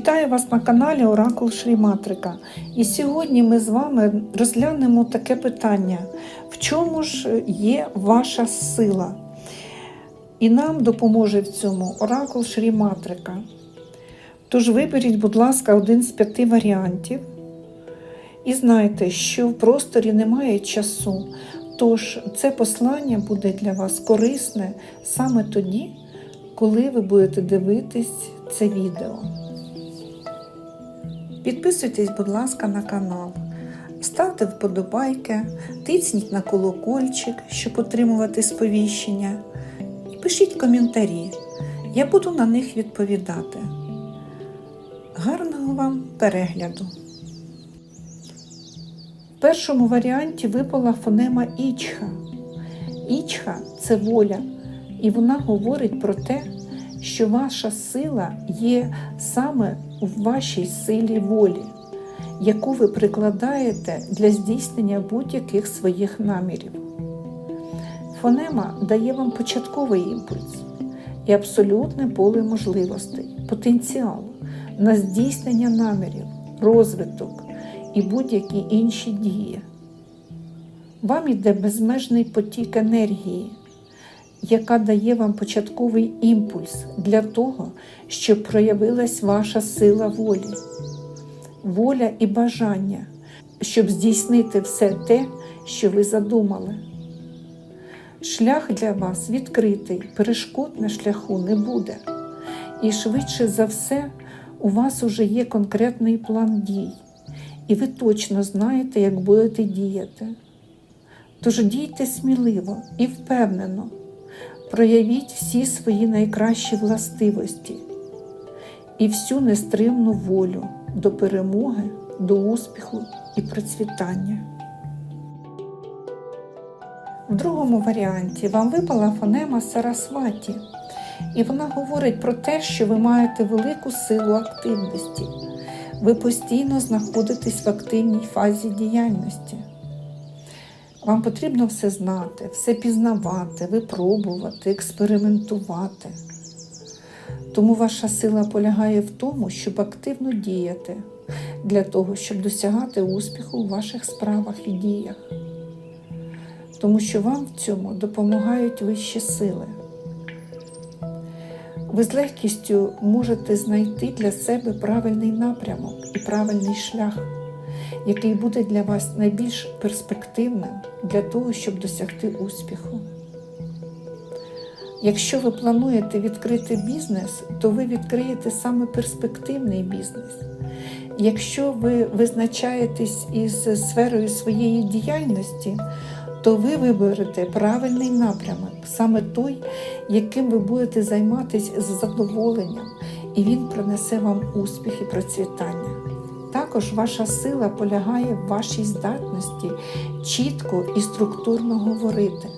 Вітаю вас на каналі Оракул Шріматрика. І сьогодні ми з вами розглянемо таке питання: в чому ж є ваша сила? І нам допоможе в цьому Оракул Шріматрика. Тож виберіть, будь ласка, один з п'яти варіантів. І знайте, що в просторі немає часу. Тож це послання буде для вас корисне саме тоді, коли ви будете дивитись це відео. Підписуйтесь, будь ласка, на канал, ставте вподобайки, тисніть на колокольчик, щоб отримувати сповіщення, і пишіть коментарі. Я буду на них відповідати. Гарного вам перегляду! В першому варіанті випала фонема Ічха. Ічха це воля, і вона говорить про те, що ваша сила є саме в вашій силі волі, яку ви прикладаєте для здійснення будь-яких своїх намірів. Фонема дає вам початковий імпульс і абсолютне поле можливостей, потенціал на здійснення намірів, розвиток і будь-які інші дії. Вам йде безмежний потік енергії, яка дає вам початковий імпульс для того, щоб проявилась ваша сила волі, воля і бажання, щоб здійснити все те, що ви задумали. Шлях для вас відкритий, перешкод на шляху не буде. І швидше за все, у вас уже є конкретний план дій, і ви точно знаєте, як будете діяти. Тож дійте сміливо і впевнено, проявіть всі свої найкращі властивості і всю нестримну волю до перемоги, до успіху і процвітання. В другому варіанті вам випала фонема Сарасваті, і вона говорить про те, що ви маєте велику силу активності. Ви постійно знаходитесь в активній фазі діяльності. Вам потрібно все знати, все пізнавати, випробувати, експериментувати. Тому ваша сила полягає в тому, щоб активно діяти для того, щоб досягати успіху у ваших справах і діях. Тому що вам в цьому допомагають вищі сили. Ви з легкістю можете знайти для себе правильний напрямок і правильний шлях, який буде для вас найбільш перспективним для того, щоб досягти успіху. Якщо ви плануєте відкрити бізнес, то ви відкриєте саме перспективний бізнес. Якщо ви визначаєтесь із сферою своєї діяльності, то ви виберете правильний напрямок, саме той, яким ви будете займатися з задоволенням, і він принесе вам успіх і процвітання. Також ваша сила полягає в вашій здатності чітко і структурно говорити,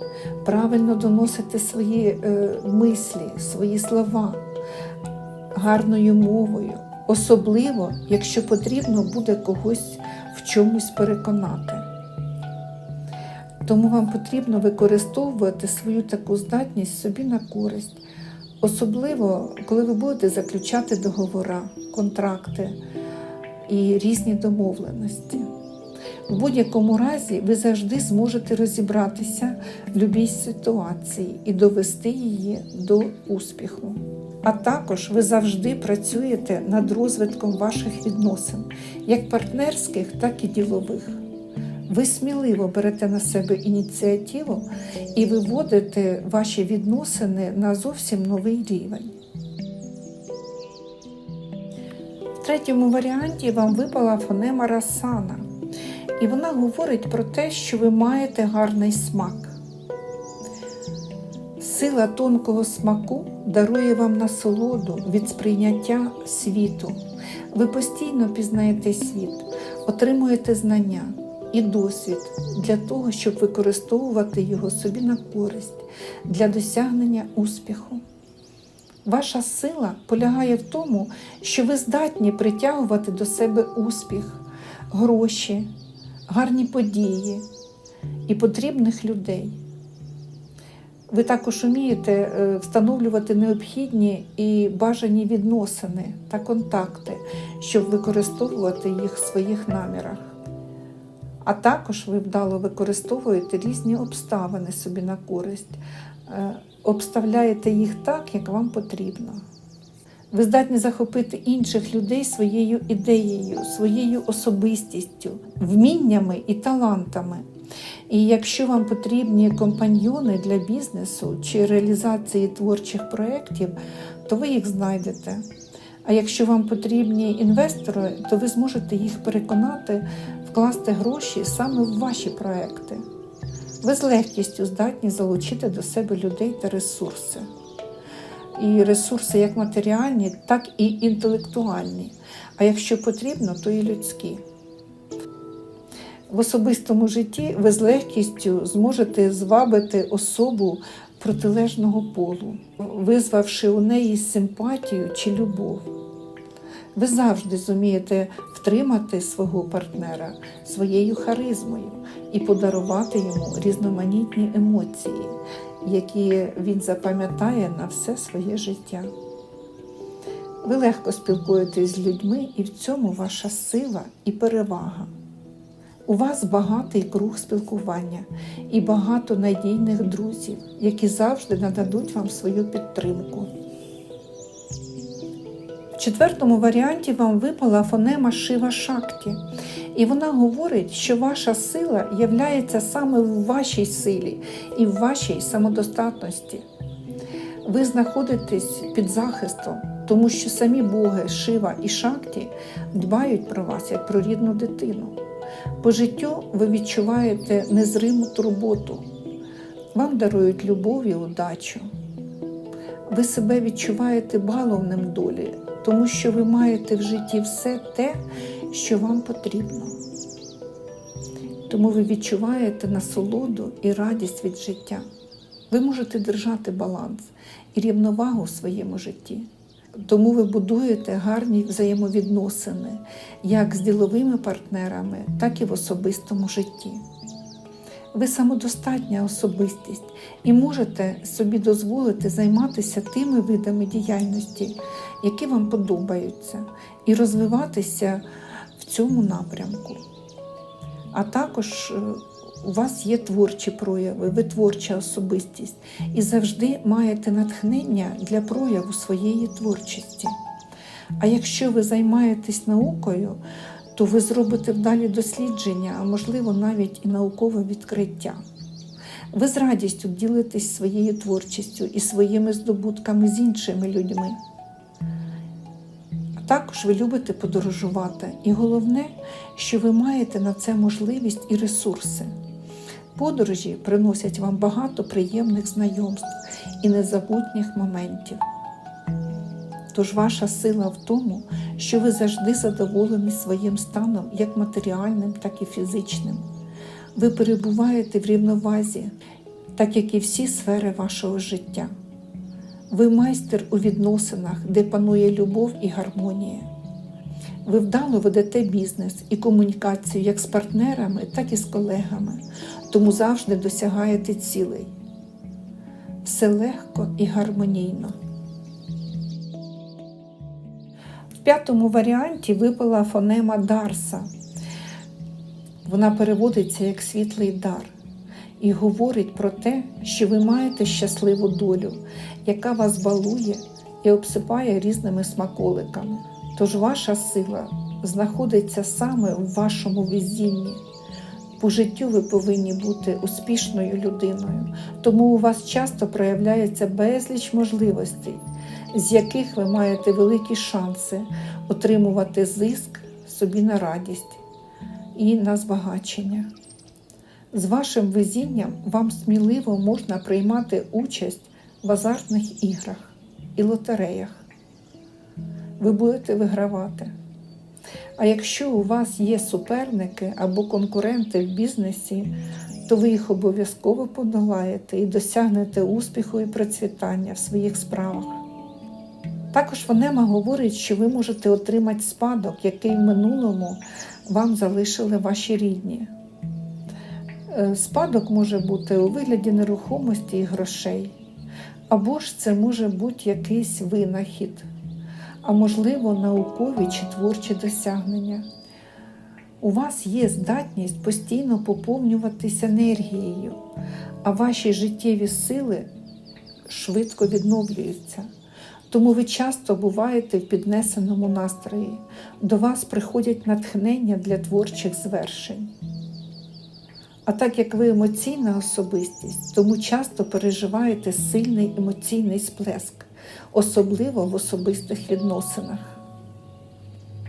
правильно доносити свої е, мислі, свої слова гарною мовою, особливо, якщо потрібно буде когось в чомусь переконати. Тому вам потрібно використовувати свою таку здатність собі на користь, особливо, коли ви будете заключати договори, контракти і різні домовленості. В будь-якому разі ви завжди зможете розібратися в будь-якій ситуації і довести її до успіху. А також ви завжди працюєте над розвитком ваших відносин, як партнерських, так і ділових. Ви сміливо берете на себе ініціативу і виводите ваші відносини на зовсім новий рівень. В третьому варіанті вам випала фонема Расана, і вона говорить про те, що ви маєте гарний смак. Сила тонкого смаку дарує вам насолоду від сприйняття світу. Ви постійно пізнаєте світ, отримуєте знання і досвід для того, щоб використовувати його собі на користь для досягнення успіху. Ваша сила полягає в тому, що ви здатні притягувати до себе успіх, гроші, гарні події і потрібних людей. Ви також вмієте е, встановлювати необхідні і бажані відносини та контакти, щоб використовувати їх в своїх намірах. А також ви вдало використовуєте різні обставини собі на користь, е, обставляєте їх так, як вам потрібно. Ви здатні захопити інших людей своєю ідеєю, своєю особистістю, вміннями і талантами. І якщо вам потрібні компаньйони для бізнесу чи реалізації творчих проєктів, то ви їх знайдете. А якщо вам потрібні інвестори, то ви зможете їх переконати вкласти гроші саме в ваші проекти. Ви з легкістю здатні залучити до себе людей та ресурси. І ресурси як матеріальні, так і інтелектуальні. А якщо потрібно, то і людські. В особистому житті ви з легкістю зможете звабити особу протилежного полу, визвавши у неї симпатію чи любов. Ви завжди зумієте втримати свого партнера своєю харизмою і подарувати йому різноманітні емоції, які він запам'ятає на все своє життя. Ви легко спілкуєтесь з людьми, і в цьому ваша сила і перевага. У вас багатий круг спілкування і багато надійних друзів, які завжди нададуть вам свою підтримку. Четвертому варіанті вам випала фонема Шива Шакті, і вона говорить, що ваша сила являється саме в вашій силі і в вашій самодостатності. Ви знаходитесь під захистом, тому що самі боги Шива і Шакті дбають про вас як про рідну дитину. По життю ви відчуваєте незриму турботу, вам дарують любов і удачу. Ви себе відчуваєте баловним долі, тому що ви маєте в житті все те, що вам потрібно. Тому ви відчуваєте насолоду і радість від життя. Ви можете держати баланс і рівновагу в своєму житті. Тому ви будуєте гарні взаємовідносини як з діловими партнерами, так і в особистому житті. Ви самодостатня особистість і можете собі дозволити займатися тими видами діяльності, які вам подобаються, і розвиватися в цьому напрямку. А також е, у вас є творчі прояви, ви творча особистість і завжди маєте натхнення для прояву своєї творчості. А якщо ви займаєтесь наукою, то ви зробите вдалі дослідження, а можливо навіть і наукове відкриття. Ви з радістю ділитесь своєю творчістю і своїми здобутками з іншими людьми. Також ви любите подорожувати. І головне, що ви маєте на це можливість і ресурси. Подорожі приносять вам багато приємних знайомств і незабутніх моментів. Тож ваша сила в тому, що ви завжди задоволені своїм станом як матеріальним, так і фізичним. Ви перебуваєте в рівновазі, так як і всі сфери вашого життя. Ви майстер у відносинах, де панує любов і гармонія. Ви вдало ведете бізнес і комунікацію як з партнерами, так і з колегами, тому завжди досягаєте цілей. Все легко і гармонійно. В п'ятому варіанті випала фонема Дарса. Вона переводиться як світлий дар і говорить про те, що ви маєте щасливу долю, яка вас балує і обсипає різними смаколиками. Тож ваша сила знаходиться саме в вашому везінні. По життю ви повинні бути успішною людиною, тому у вас часто проявляється безліч можливостей, з яких ви маєте великі шанси отримувати зиск собі на радість і на збагачення. З вашим везінням вам сміливо можна приймати участь в азартних іграх і лотереях. Ви будете вигравати. А якщо у вас є суперники або конкуренти в бізнесі, то ви їх обов'язково подолаєте і досягнете успіху і процвітання в своїх справах. Також Фонема говорить, що ви можете отримати спадок, який в минулому вам залишили ваші рідні. Е, Спадок може бути у вигляді нерухомості і грошей, або ж це може бути якийсь винахід, а можливо, наукові чи творчі досягнення. У вас є здатність постійно поповнюватись енергією, а ваші життєві сили швидко відновлюються. Тому ви часто буваєте в піднесеному настрої. До вас приходять натхнення для творчих звершень. А так як ви емоційна особистість, тому часто переживаєте сильний емоційний сплеск, особливо в особистих відносинах.